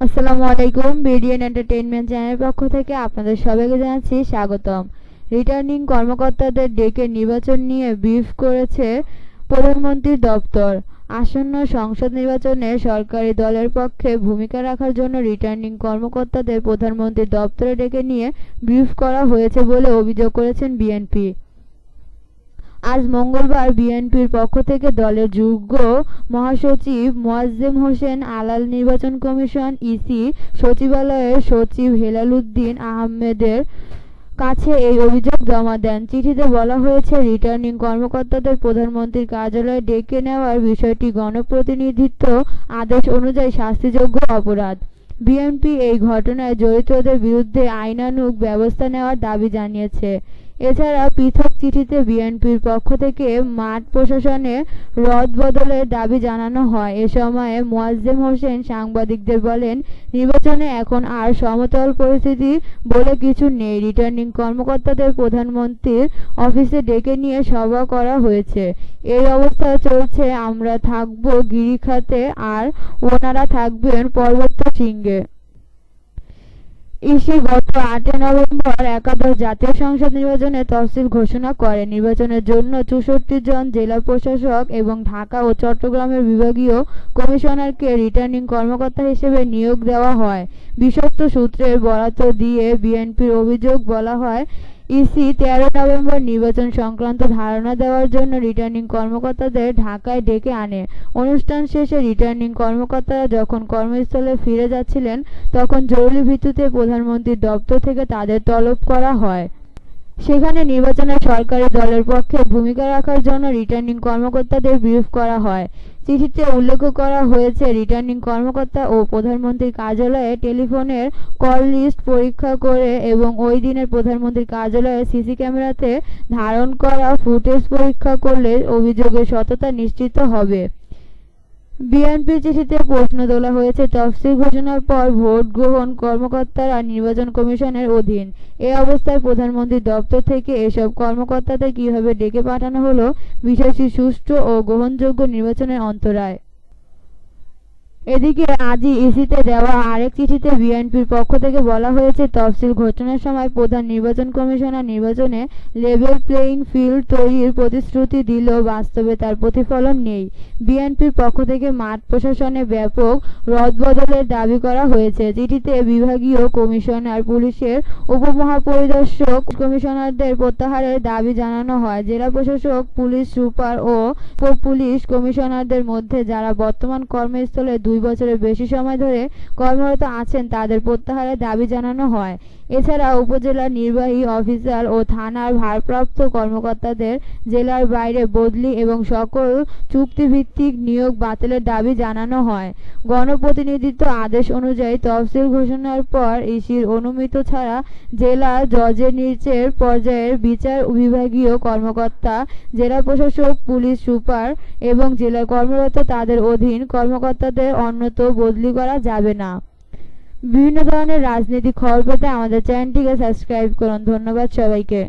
আসসালামু আলাইকুম, BDN entertainment চ্যানেলের পক্ষ থেকে আপনাদের সবাইকে জানাচ্ছি স্বাগতম। রিটার্নিং কর্মকর্তাদের ডেকে নির্বাচন নিয়ে ব্রিফ করেছে প্রধানমন্ত্রীর দপ্তর। আসন্ন সংসদ নির্বাচনে সরকারি দলের পক্ষে ভূমিকা রাখার জন্য রিটার্নিং কর্মকর্তাদের প্রধানমন্ত্রীর দপ্তরে ডেকে নিয়ে ব্রিফ করা হয়েছে বলে অভিযোগ করেছেন বিএনপি। আজ মঙ্গলবার বিএনপির পক্ষ থেকে দলের যুগ্ম মহাসচিব মোয়াজ্জেম হোসেন আলাল নির্বাচন কমিশন ইসি সচিবালয়ের সচিব হেলাল উদ্দিন আহমেদের কাছে এই অভিযোগ জমা দেন। চিঠিতে বলা হয়েছে, রিটার্নিং কর্মকর্তাদের প্রধানমন্ত্রীর কার্যালয়ে ডেকে নেওয়ার বিষয়টি গণপ্রতিনিধিত্ব আদেশ অনুযায়ী শাস্তিযোগ্য অপরাধ। বিএনপি এই ঘটনায় জড়িতদের বিরুদ্ধে আইনানুগ ব্যবস্থা নেওয়ার দাবি জানিয়েছে। এছাড়া পৃথক চিঠিতে বিএনপির পক্ষ থেকে মাঠ প্রশাসনে রদবদলের দাবি জানানো হয়। এ সময়ে মোয়াজ্জেম হোসেন সাংবাদিকদের বলেন, নির্বাচনে এখন আর সমতল পরিস্থিতি বলে কিছু নেই। রিটার্নিং কর্মকর্তাদের প্রধানমন্ত্রীর অফিসে ডেকে নিয়ে সভা করা হয়েছে। এই অবস্থা চলছে, আমরা থাকব গিরিখাতে আর ওনারা থাকবেন পর্বত শৃঙ্গে। ইসি গত আটই নভেম্বর একাদশ জাতীয় সংসদ নির্বাচনের তফসিল ঘোষণা করে। নির্বাচনের জন্য চৌষট্টি জন জেলা প্রশাসক এবং ঢাকা ও চট্টগ্রামের বিভাগীয় কমিশনারকে রিটার্নিং কর্মকর্তা হিসেবে নিয়োগ দেওয়া হয়। বিশ্বস্ত সূত্রের বরাত দিয়ে বিএনপির অভিযোগ বলা হয় ইসি তেরো নভেম্বর নির্বাচন সংক্রান্ত ধারণা দেওয়ার জন্য রিটার্নিং কর্মকর্তাদের ঢাকায় ডেকে আনে। অনুষ্ঠান শেষে রিটার্নিং কর্মকর্তারা যখন কর্মস্থলে ফিরে যাচ্ছিলেন, তখন জরুরি ভিত্তিতে প্রধানমন্ত্রীর দপ্তর থেকে তাদের তলব করা হয়। সেখানে নির্বাচনে সরকারি দলের পক্ষে ভূমিকা রাখার জন্য রিটার্নিং কর্মকর্তাদের ব্রিফ করা হয়। চিঠিতে উল্লেখ করা হয়েছে রিটার্নিং কর্মকর্তা ও প্রধানমন্ত্রীর কার্যালয়ে টেলিফোনের কল লিস্ট পরীক্ষা করে এবং ওই দিনের প্রধানমন্ত্রীর কার্যালয়ে সিসি ক্যামেরাতে ধারণ করা ফুটেজ পরীক্ষা করলে অভিযোগের সততা নিশ্চিত হবে। বিএনপির চিঠিতে প্রশ্ন তোলা হয়েছে, তফসিল ঘোষণার পর ভোট গ্রহণ কর্মকর্তারা নির্বাচন কমিশনের অধীন। এ অবস্থায় প্রধানমন্ত্রীর দপ্তর থেকে এসব কর্মকর্তাদের কীভাবে ডেকে পাঠানো হলো, বিষয়টি সুষ্ঠু ও গ্রহণযোগ্য নির্বাচনের অন্তরায়। এদিকে আজই ইসিতে দেওয়া আরেক চিঠিতে বিএনপির পক্ষ থেকে বলা হয়েছে, তফসিল ঘোষণার সময় প্রধান নির্বাচন কমিশনার নির্বাচনে লেভেল প্লেয়িং ফিল্ড তৈরির প্রতিশ্রুতি দিলেও বাস্তবে তার প্রতিফলন নেই। বিএনপির পক্ষ থেকে মাঠ প্রশাসনে ব্যাপক রদবদলের দাবি করা হয়েছে। চিঠিতে বিভাগীয় কমিশনার, পুলিশের উপমহাপরিদর্শক কমিশনারদের প্রত্যাহারের দাবি জানানো হয়। জেলা প্রশাসক, পুলিশ সুপার ও পুলিশ কমিশনারদের মধ্যে যারা বর্তমান কর্মস্থলে দুই বছরের বেশি সময় ধরে কর্মরত আছেন, তাদের প্রত্যাহারের দাবি জানানো হয়। এছাড়া উপজেলা নির্বাহী অফিসার ও থানার ভারপ্রাপ্ত কর্মকর্তাদের জেলার বাইরে বদলি এবং সকল চুক্তিভিত্তিক নিয়োগ বাতিলের দাবি জানানো হয়। গণপ্রতিনিধিত্ব আদেশ অনুযায়ী তফসিল ঘোষণার পর ইসির অনুমিত ছাড়া জেলা জজের নিচের পর্যায়ের বিচার বিভাগীয় কর্মকর্তা, জেলা প্রশাসক, পুলিশ সুপার এবং জেলায় কর্মরত তাদের অধীন কর্মকর্তাদের অন্যত্র বদলি করা যাবে না। বিভিন্ন ধরনের রাজনীতি খবর পেতে আমাদের চ্যানেলটিকে সাবস্ক্রাইব করুন। ধন্যবাদ সবাইকে।